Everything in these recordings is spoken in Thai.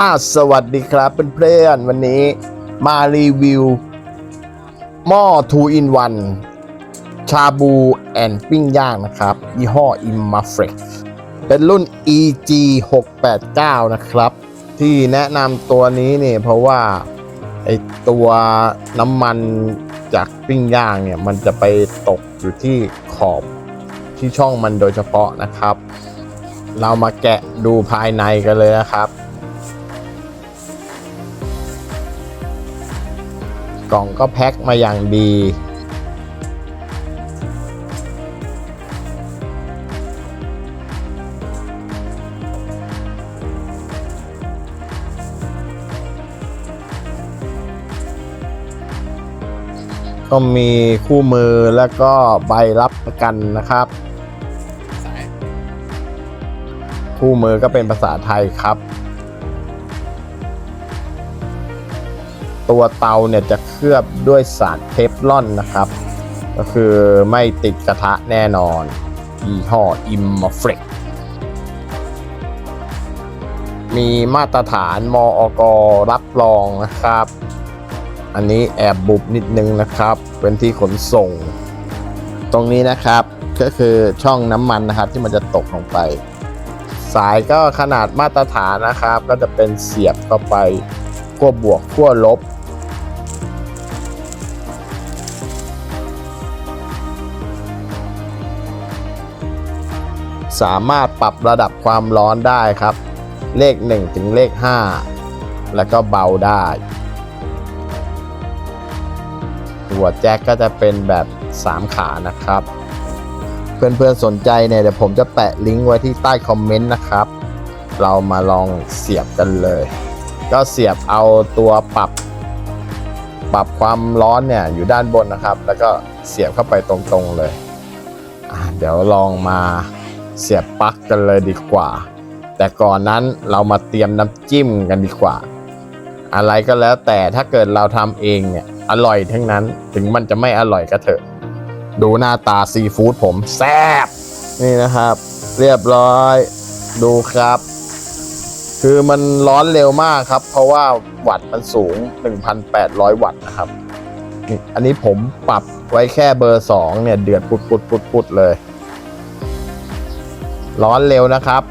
อะสวัสดีครับเพื่อนๆวันนี้มารีวิว หม้อ 2 in 1 ชาบูแอนปิ้งย่างนะครับ ยี่ห้อ i m m a f r e x เป็นรุ่น EG 689นะครับ ที่แนะนำตัวนี้เนี่ยเพราะว่า ไอตัวน้ำมันจากปิ้งย่างเนี่ย มันจะไปตกอยู่ที่ขอบที่ช่องมันโดยเฉพาะนะครับ เรามาแกะดูภายในกันเลยนะครับ กล่องก็แพ็คมาอย่างดี ก็มีคู่มือแล้วก็ใบรับประกันนะครับ คู่มือก็เป็นภาษาไทยครับ ตัวเตาเนี่ยจะเคลือบด้วยสารเทฟลอนนะครับ ก็คือไม่ติดกระทะแน่นอนยี่ห้ออิมมเฟรกมีมาตรฐานมออกรับรองนะครับ อันนี้แอบบุบนิดนึงนะครับ เป็นที่ขนส่ง ตรงนี้นะครับก็คือช่องน้ำมันนะครับที่มันจะตกลงไป สายก็ขนาดมาตรฐานนะครับ ก็จะเป็นเสียบเข้าไป ขั้วบวกขั้วลบ สามารถปรับระดับความร้อนได้ครับ เลข 1 ถึงเลข 5 แล้วก็เบาได้ หัวแจ็คก็จะเป็นแบบ 3 ขานะครับ เพื่อนๆสนใจเนี่ยเดี๋ยวผมจะแปะลิงก์ไว้ที่ใต้คอมเมนต์นะครับเรามาลองเสียบกันเลย ก็เสียบเอาตัวปรับ ปรับความร้อนเนี่ยอยู่ด้านบนนะครับ แล้วก็เสียบเข้าไปตรงๆเลยเดี๋ยวลองมาเสียบปลั๊กกันเลยดีกว่า แต่ก่อนนั้นเรามาเตรียมน้ำจิ้มกันดีกว่า อะไรก็แล้วแต่ถ้าเกิดเราทำเองเนี่ยอร่อยทั้งนั้นถึงมันจะไม่อร่อยก็เถอะ ดูหน้าตาซีฟู้ดผมแซ่บนี่นะครับ เรียบร้อย ดูครับ คือมันร้อนเร็วมากครับ เพราะว่าวัตต์มันสูง 1,800 วัตต์นะครับนี่อันนี้ผมปรับไว้แค่เบอร์ 2 เนี่ย เดือดปุดปุดปุดปุดเลย ร้อนเร็วนะครับ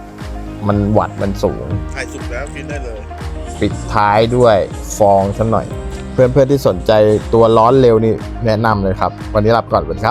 มันวัตต์มันสูง ถ่ายสุกแล้วกินได้เลย ปิดท้ายด้วยฟองสักหน่อย เพื่อนๆที่สนใจตัวร้อนเร็วนี่แนะนำเลยครับ วันนี้ลาไปก่อนสวัสดีครับ